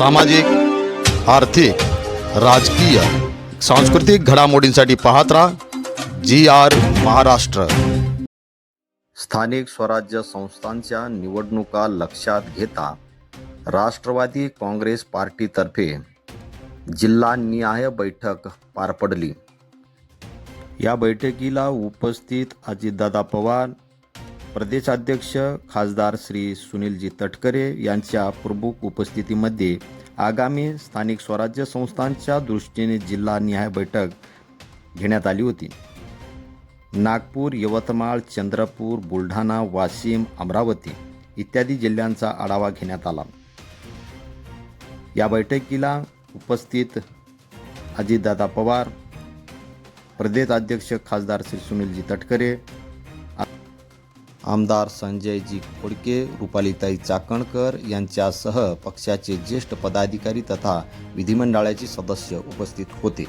सामाजिक आर्थिक राजकीय सांस्कृतिक घडामोडींसाठी पाहत राहा जी आर महाराष्ट्र. स्थानिक स्वराज्य संस्थांच्या निवडणुका लक्षात घेता राष्ट्रवादी काँग्रेस पार्टीतर्फे जिल्हानिहाय बैठक पार पडली. या बैठकीला उपस्थित अजितदादा पवार प्रदेशाध्यक्ष खासदार श्री सुनीलजी तटकरे यांच्या प्रमुख उपस्थितीमध्ये आगामी स्थानिक स्वराज्य संस्थांच्या दृष्टीने जिल्हानिहाय बैठक घेण्यात आली होती. नागपूर यवतमाळ चंद्रपूर बुलढाणा वाशिम अमरावती इत्यादी जिल्ह्यांचा आढावा घेण्यात आला. या बैठकीला उपस्थित अजितदादा पवार प्रदेशाध्यक्ष खासदार श्री सुनीलजी तटकरे आमदार संजयजी खोडके रुपालीताई चाकणकर यांच्यासह पक्षाचे ज्येष्ठ पदाधिकारी तथा विधिमंडळाचे सदस्य उपस्थित होते.